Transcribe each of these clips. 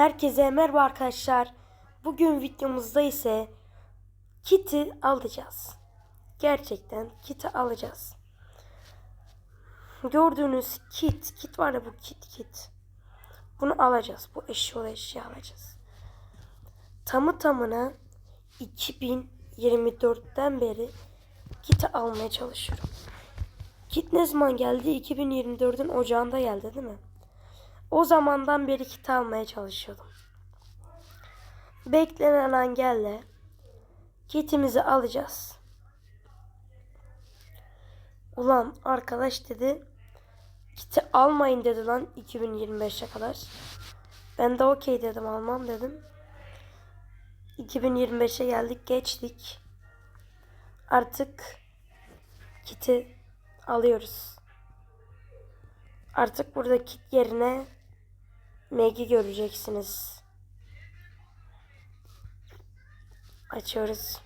Herkese merhaba arkadaşlar. Bugün videomuzda ise kiti alacağız. Gerçekten kiti alacağız. Gördüğünüz kit, kit var ya bu kit kit. Bunu alacağız. Bu eşya eşya alacağız. Tamı tamına 2024'ten beri kiti almaya çalışıyorum. Kit ne zaman geldi? 2024'ün ocağında geldi değil mi? O zamandan beri kit almaya çalışıyordum. Beklenen an geldi. Kitimizi alacağız. Ulan arkadaş dedi. Kiti almayın dedi lan 2025'e kadar. Ben de okey dedim almam dedim. 2025'e geldik geçtik. Artık kiti alıyoruz. Artık burada kit yerine Meg'i göreceksiniz. Açıyoruz.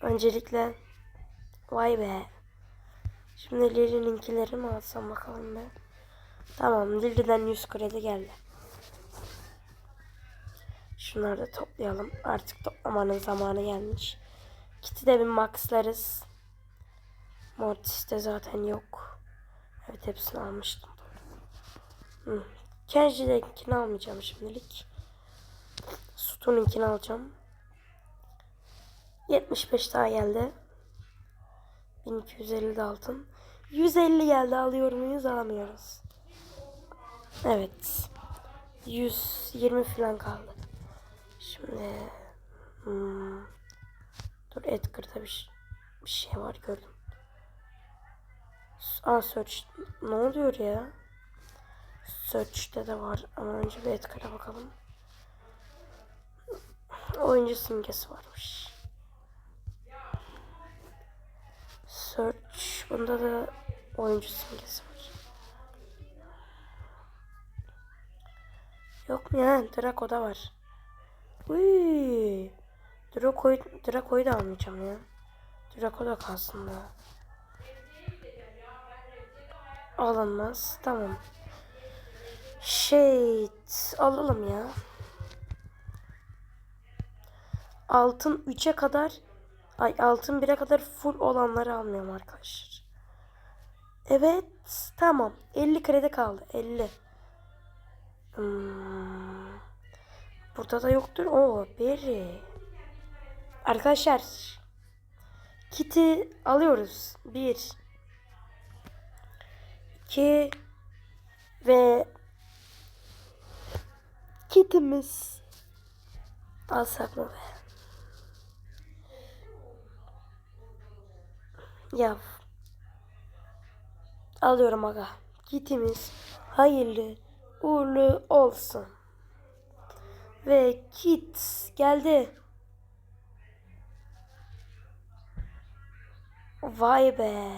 Öncelikle vay be. Şimdi Lili'ninkileri mi alsam bakalım be. Tamam Lili'den 100 kredi geldi. Şunları da toplayalım. Artık toplamanın zamanı gelmiş. Kit'i de bir maxlarız. Mortis de zaten yok. Evet hepsini almıştım. Hı. Kenji'dekini almayacağım şimdilik. Sutu'nunkini alacağım. 75 daha geldi. 1250 de altın. 150 geldi alıyor muyuz alamıyoruz. Evet. 120 falan kaldı. Şimdi hmm, dur Edgar'da bir, bir şey var gördüm. Aa search ne oluyor ya? Search'te de var ama önce bir Edgar'a bakalım. Oyuncu simgesi varmış. Search bunda da oyuncu simgesi var. Yok mu ya? Draco'da var. Uy. Draco'yu Draco'yu da almayacağım ya. Draco da kalsın da. Alınmaz. Tamam. Şey alalım ya. Altın 3'e kadar ay altın 1'e kadar full olanları almıyorum arkadaşlar. Evet tamam 50 kredi kaldı 50. Hmm. Burada da yoktur. O beri. Arkadaşlar kiti alıyoruz. 1 2 ve kitimiz alsak mı be? Ya alıyorum aga. Kitimiz hayırlı uğurlu olsun. Ve kit geldi. Vay be.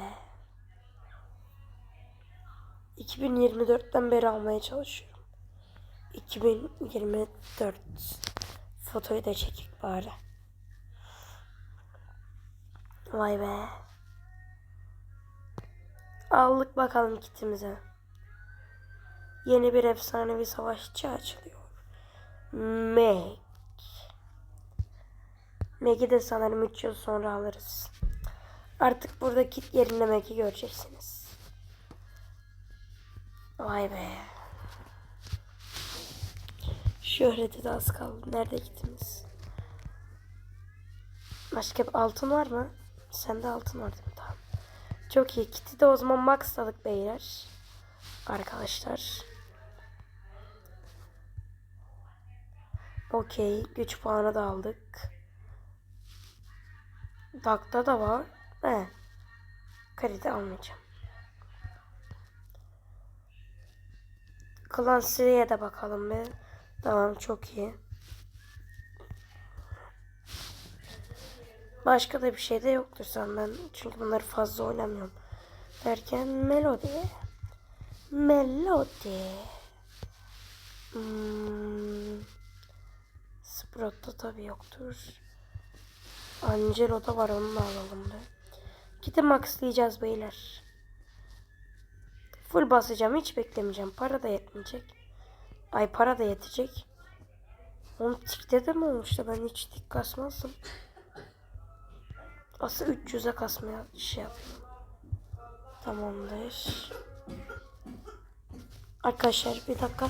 2024'ten beri almaya çalışıyorum. 2024 fotoyu da çekik bari. Vay be. Aldık bakalım kitimize. Yeni bir efsanevi savaşçı açılıyor. Meg. Meg'i de sanırım 3 yıl sonra alırız. Artık burada kit yerine Meg'i göreceksiniz. Vay be. Şöhreti de az kaldı. Nerede gittiniz? Başka bir altın var mı? Sende altın var değil mi? Tamam. Çok iyi. Kit'i de o zaman maxladık beyler. Arkadaşlar. Okey. Güç puanı da aldık. Dakta da var. He. Kredi almayacağım. Clancy'ye de bakalım bir. Tamam çok iyi. Başka da bir şey de yoktur senden. Çünkü bunları fazla oynamıyorum. Derken Melody. Melody. Hmm. Sprout'ta tabii yoktur. Angelo da var onu da alalım da. Gidip maxlayacağız beyler. Full basacağım hiç beklemeyeceğim. Para da yetmeyecek. Ay para da yetecek. Onun tikte de mi olmuş ben hiç tik kasmazdım. Aslında 300'e kasmaya şey yapıyorum. Tamamdır. Arkadaşlar bir dakika.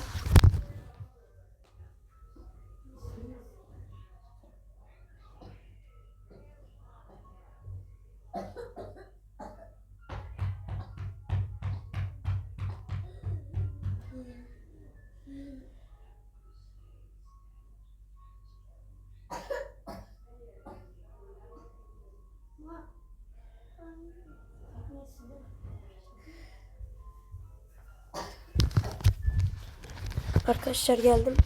Arkadaşlar geldim.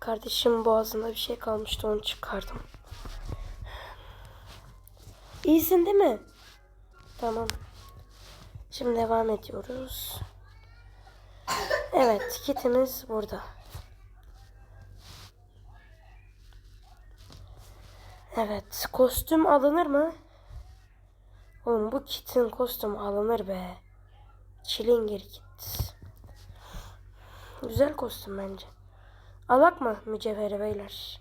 Kardeşim boğazında bir şey kalmıştı onu çıkardım. İyisin değil mi? Tamam. Şimdi devam ediyoruz. Evet, kitimiz burada. Evet, kostüm alınır mı? Oğlum bu kitin kostümü alınır be. Çilingir kit. Güzel kostüm bence. Alak mı mücevheri beyler?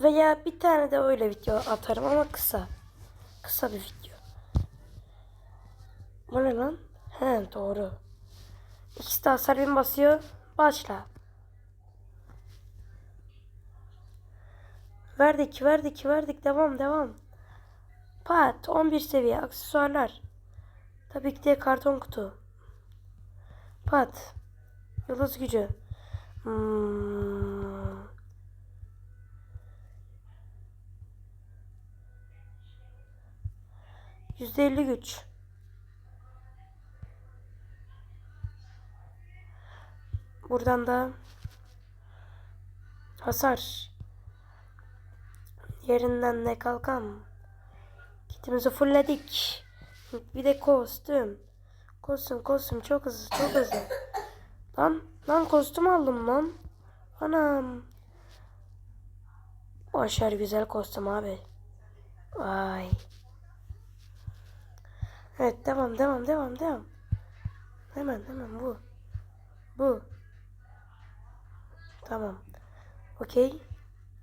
Veya bir tane de öyle video atarım ama kısa. Kısa bir video. Bu ne lan? He doğru. İkisi de hasar bin basıyor. Başla. Verdik verdik verdik devam devam. Pat 11 seviye aksesuarlar. Tabii ki de karton kutu. Pat. Yıldız gücü. Hmm. Yüzde elli güç. Buradan da hasar. Yerinden ne kalkan. Kitimizi fullledik. Bir de kostüm. Kostüm kostüm çok hızlı çok hızlı. Lan lan kostüm aldım lan. Anam. Başar güzel kostüm abi. Vay. Evet devam devam devam devam. Hemen hemen bu. Bu. Tamam. Okey.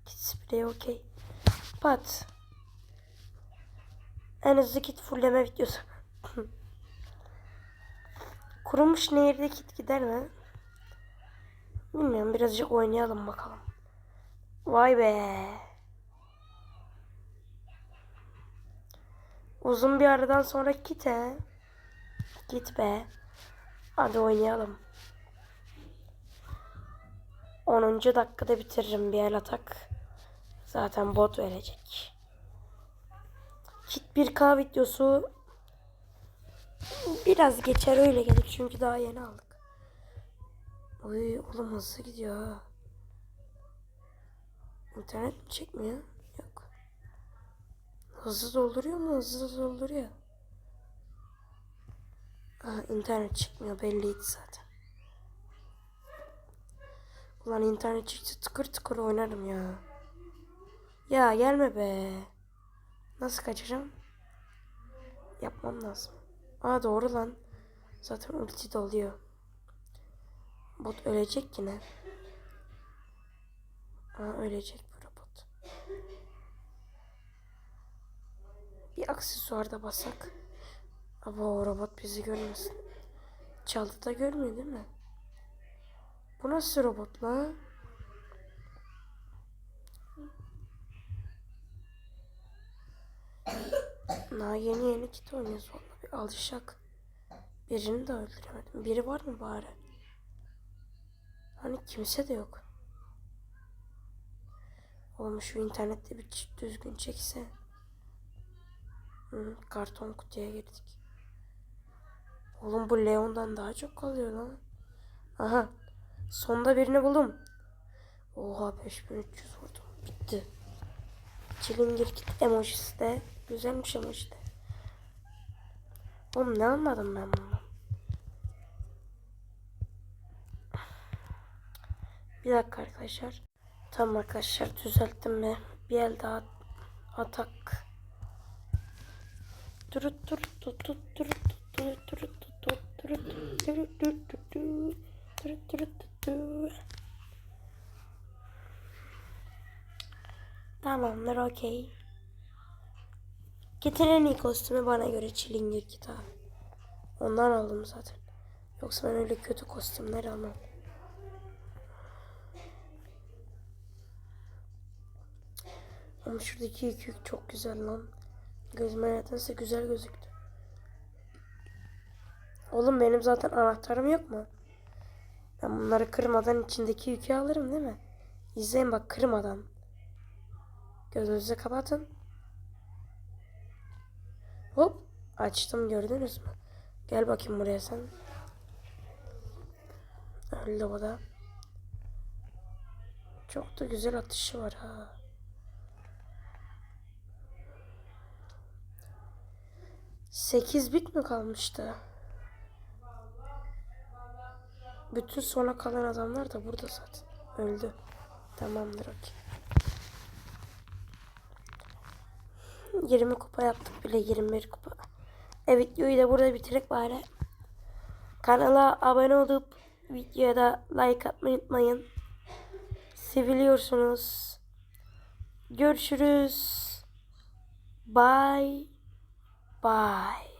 Kit spray okey. Pat. En hızlı kit fulleme videosu. Kurumuş nehirde kit gider mi? Bilmiyorum birazcık oynayalım bakalım. Vay be. Uzun bir aradan sonra git he. Git be. Hadi oynayalım. 10. dakikada bitiririm bir el atak. Zaten bot verecek. Kit 1K videosu biraz geçer öyle gelir çünkü daha yeni aldık. Oy oğlum hızlı gidiyor ha. İnternet mi çekmiyor? Yok. Hızlı dolduruyor mu? Hızlı dolduruyor. Aha, internet çıkmıyor belliydi zaten. Ulan internet çıktı tıkır tıkır oynarım ya. Ya gelme be. Nasıl kaçacağım? Yapmam lazım. Aa doğru lan. Zaten ulti doluyor. Bot ölecek yine. Aa ölecek bu robot. Bir aksesuar da basak. Ama o robot bizi görmesin. Çaldı da görmüyor değil mi? Bu nasıl robot lan? Daha yeni yeni kit oynuyoruz valla bir alışak. Birini de öldüremedim. Biri var mı bari? Hani kimse de yok. Oğlum şu internette bir düzgün çekse. Hı, karton kutuya girdik. Oğlum bu Leon'dan daha çok kalıyor lan. Aha. Sonda birini buldum. Oha 5300 vurdum. Bitti. Çilingir kit emojisi de güzelmiş emoji de. Oğlum ne anladım ben bundan? Bir dakika arkadaşlar. Tamam arkadaşlar düzelttim mi? Bir el daha atak. Durut durut tut tut durut tut durut durut tut. Tamamdır okey. Getir en iyi kostümü bana göre çilingir git abi. Ondan aldım zaten. Yoksa ben öyle kötü kostümler almam. Ama şuradaki yük çok güzel lan. Gözüme nedense güzel gözüktü. Oğlum benim zaten anahtarım yok mu? Ben bunları kırmadan içindeki yükü alırım değil mi? İzleyin bak kırmadan. Gözünüzü kapatın. Hop açtım gördünüz mü? Gel bakayım buraya sen. Öldü o da. Çok da güzel atışı var ha. Sekiz bit mi kalmıştı? Bütün sona kalan adamlar da burada zaten. Öldü. Tamamdır okey. 20 kupa yaptık bile 21 kupa. Evet videoyu da burada bitirek bari. Kanala abone olup videoya da like atmayı unutmayın. Seviliyorsunuz. Görüşürüz. Bye. Bye.